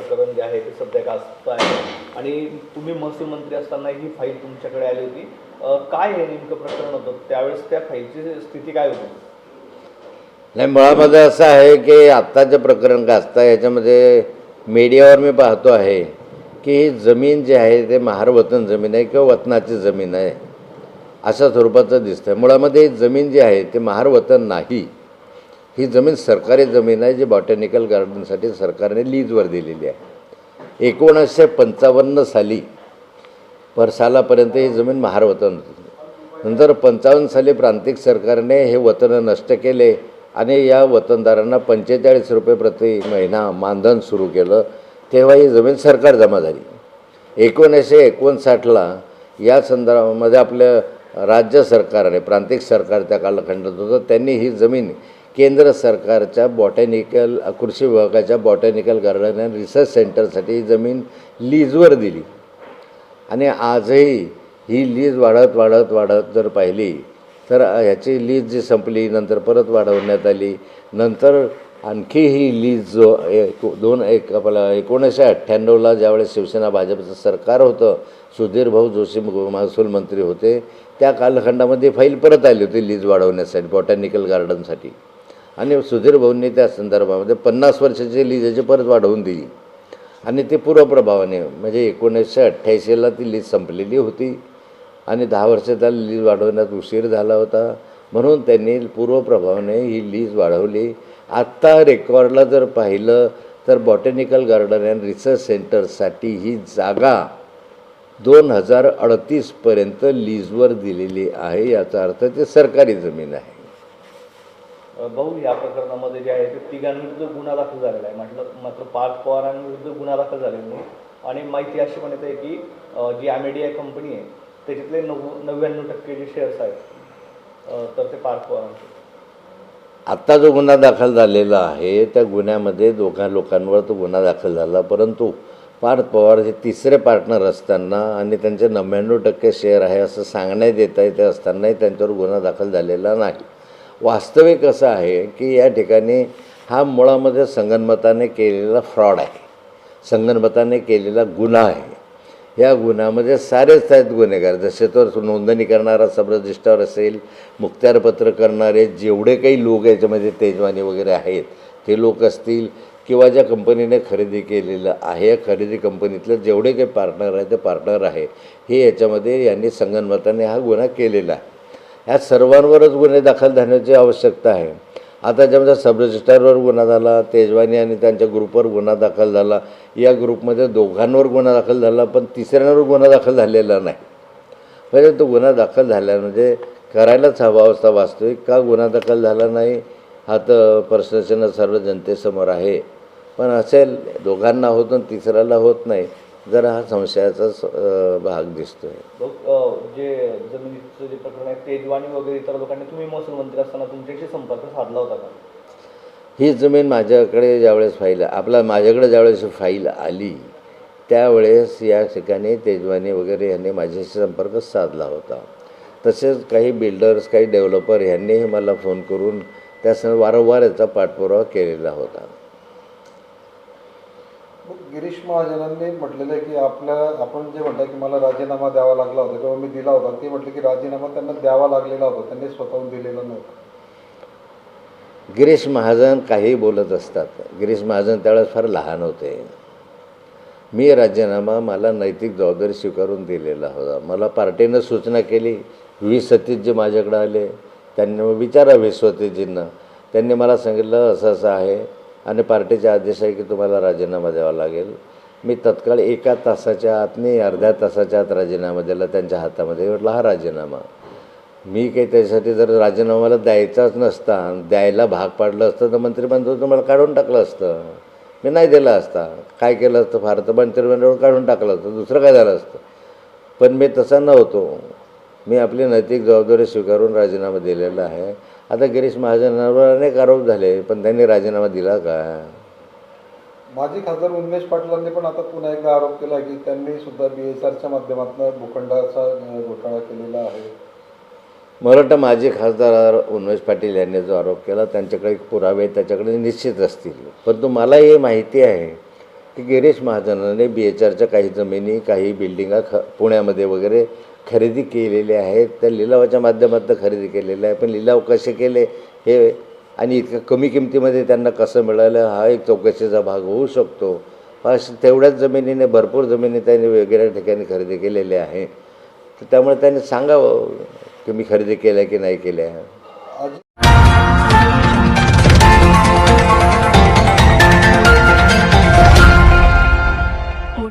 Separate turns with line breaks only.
प्रकरण जे आहे ते सध्या गाजत आहे. आणि तुम्ही महसूल मंत्री असताना ही फाईल तुमच्याकडे आली होती. काय हे नेमकं प्रकरण होतं? त्यावेळेस त्या फाईलची स्थिती काय होती?
नाही मुळामध्ये असं आहे की आत्ताचं प्रकरण गाजतं याच्यामध्ये मीडियावर मी पाहतो आहे की जमीन जी आहे ते महारवतन जमीन आहे किंवा वतनाची जमीन आहे अशा स्वरूपाचं दिसतं आहे मुळामध्ये जमीन जी आहे ते महारवतन नाही. ही जमीन सरकारी जमीन आहे जी बॉटॅनिकल गार्डनसाठी सरकारने लीजवर दिलेली आहे. एकोणीसशे पंचावन्न साली पर सालापर्यंत ही जमीन महारवतन होती. नंतर पंचावन्न साली प्रांतिक सरकारने हे वतन नष्ट केले आणि या वतनदारांना पंचेचाळीस रुपये प्रति महिना मानधन सुरू केलं. तेव्हा ही जमीन सरकार जमा झाली. एकोणीसशे एकोणसाठला या संदर्भामध्ये आपल्या राज्य सरकारने प्रांतिक सरकार त्या कालखंडात होतं त्यांनी ही जमीन केंद्र सरकारच्या बॉटॅनिकल कृषी विभागाच्या बॉटॅनिकल गार्डन अँड रिसर्च सेंटरसाठी जमीन लीजवर दिली. आणि आजही ही लीज वाढत वाढत वाढत जर पाहिली तर ह्याची लीज जी संपली नंतर परत वाढवण्यात आली. नंतर आणखी ही लीज जो एक दोन एक आपला एकोणीसशे अठ्ठ्याण्णवला ज्यावेळेस शिवसेना भाजपचं सरकार होतं सुधीर भाऊ जोशी महसूल मंत्री होते त्या कालखंडामध्ये फाईल परत आली होती लीज वाढवण्यासाठी बॉटॅनिकल गार्डनसाठी आणि सुधीर भाऊंनी त्या संदर्भामध्ये पन्नास वर्षाची लीज याची परत वाढवून दिली. आणि ते पूर्वप्रभावाने म्हणजे एकोणीसशे अठ्ठ्याऐंशीला ती लीज संपलेली होती. आणि दहा वर्ष त्याला लीज वाढवण्यात उशीर झाला होता. म्हणून त्यांनी पूर्वप्रभावाने ही लीज वाढवली. आत्ता रेकॉर्डला जर पाहिलं तर बॉटॅनिकल गार्डन अँड रिसर्च सेंटरसाठी ही जागा दोन हजार अडतीसपर्यंत लीजवर दिलेली आहे. याचा अर्थ ते सरकारी जमीन आहे.
भाऊ या प्रकरणामध्ये जे आहे ते तिघांविरुद्ध गुन्हा दाखल झालेला आहे. म्हटलं मात्र पार्थ पवारांविरुद्ध गुन्हा दाखल झालेला नाही. आणि माहिती अशी पण येते की जी ॲमेडिया कंपनी आहे त्याच्यातले नव्व नव्याण्णव टक्के जे शेअर्स आहेत तर ते पार्थ पवारांचे
आत्ता जो गुन्हा दाखल झालेला आहे त्या गुन्ह्यामध्ये दोघा लोकांवर तो गुन्हा दाखल झाला. परंतु पार्थ पवार हे तिसरे पार्टनर असताना आणि त्यांचे नव्याण्णव टक्के शेअर आहे असं सांगण्यात येत आहे ते असतानाही त्यांच्यावर गुन्हा दाखल झालेला नाही. वास्तविक असं आहे की या ठिकाणी हा मुळामध्ये संगनमताने केलेला फ्रॉड आहे. संगनमताने केलेला गुन्हा आहे. या गुन्ह्यामध्ये सारेच आहेत गुन्हेगार. जसे तर नोंदणी करणारा सब रजिस्टर असेल मुक्त्यारपत्र करणारे जेवढे काही लोक याच्यामध्ये तेजवानी वगैरे आहेत ते लोक असतील किंवा ज्या कंपनीने खरेदी केलेलं आहे खरेदी कंपनीतलं जेवढे काही पार्टनर आहे ते पार्टनर आहे. हे याच्यामध्ये यांनी संगनमताने हा गुन्हा केलेला आहे. ह्या सर्वांवरच गुन्हे दाखल झाण्याची आवश्यकता आहे. आता ज्यामध्ये सब रजिस्ट्रारवर गुन्हा झाला तेजवानी आणि त्यांच्या ग्रुपवर गुन्हा दाखल झाला या ग्रुपमध्ये दोघांवर गुन्हा दाखल झाला पण तिसऱ्यांवर गुन्हा दाखल झालेला नाही. म्हणजे तो गुन्हा दाखल झाला म्हणजे करायलाच हवा अवस्था वास्तविक का गुन्हा दाखल झाला नाही हा तर प्रश्नचिन्ह सर्व जनतेसमोर आहे. पण असेल दोघांना होत आणि तिसऱ्याला होत नाही. जरा हा संशयाचाच भाग दिसतोय.
जे जमिनीचं जे प्रकरण आहे तेजवानी वगैरे इतर लोकांनी तुम्ही महसूल मंत्री असताना तुमच्याशी संपर्क साधला होता का?
ही जमीन माझ्याकडे ज्यावेळेस फाईल आपला माझ्याकडे ज्यावेळेस फाईल आली त्यावेळेस या ठिकाणी तेजवानी वगैरे यांनी माझ्याशी संपर्क साधला होता. तसेच काही बिल्डर्स काही डेव्हलपर यांनीही मला फोन करून त्या वारंवार याचा पाठपुरावा केलेला होता.
गिरीश महाजनांनी म्हटलेलं आहे की आपल्या आपण जे म्हणता की मला राजीनामा द्यावा लागला होता किंवा मी दिला होता ते म्हटलं की राजीनामा त्यांना द्यावा लागलेला होता त्यांनी स्वतःहून दिलेला नव्हता.
गिरीश महाजन काही बोलत असतात. गिरीश महाजन त्यावेळेस फार लहान होते. मी राजीनामा मला नैतिक जबाबदारी स्वीकारून दिलेला होता. मला पार्टीनं सूचना केली व्ही. सतीशजी माझ्याकडे आले त्यांनी मग विचारा व्ही. सतीशजींना. त्यांनी मला सांगितलं असं असं आहे. आणि पार्टीचा आदेश आहे की तुम्हाला राजीनामा द्यावा लागेल. मी तत्काळ एका तासाच्या आत नाही अर्ध्या तासाच्या आत राजीनामा दिला त्यांच्या हातामध्ये म्हटलं हा राजीनामा. मी काही त्याच्यासाठी जर राजीनामाला द्यायचाच नसता द्यायला भाग पाडलं असतं तर मंत्रिमंडळ तुम्हाला काढून टाकलं असतं. मी नाही दिला असता. काय केलं असतं? फार तर मंत्रिमंडळ काढून टाकलं असतं. दुसरं काय झालं असतं? पण मी तसा नव्हतो. मी आपली नैतिक जबाबदारी स्वीकारून राजीनामा दिलेला आहे. आता गिरीश महाजनावर अनेक आरोप झाले पण त्यांनी राजीनामा दिला का?
माजी खासदार उन्मेष पाटलांनी पण आता पुन्हा एकदा आरोप केला की त्यांनी सुद्धा बी एस आरच्या माध्यमातून भूखंडाचा घोटाळा केलेला आहे.
मला वाटतं माजी खासदार उन्मेष पाटील यांनी जो आरोप केला त्यांच्याकडे पुरावे त्याच्याकडे निश्चित असतील. परंतु मला हे माहिती आहे की गिरीश महाजनाने बी एच आरच्या काही जमिनी काही बिल्डिंगा ख पुण्यामध्ये वगैरे खरेदी केलेले आहेत त्या लिलावाच्या माध्यमातून खरेदी केलेलं आहे. पण लिलाव कसे केले हे आणि इतक्या कमी किमतीमध्ये त्यांना कसं मिळालं हा एक चौकशीचा भाग होऊ शकतो. अशा तेवढ्याच जमिनीने भरपूर जमिनी त्यांनी वेगवेगळ्या ठिकाणी खरेदी केलेल्या आहे तर त्यामुळे त्यांनी सांगावं की मी खरेदी केल्या की नाही केल्या.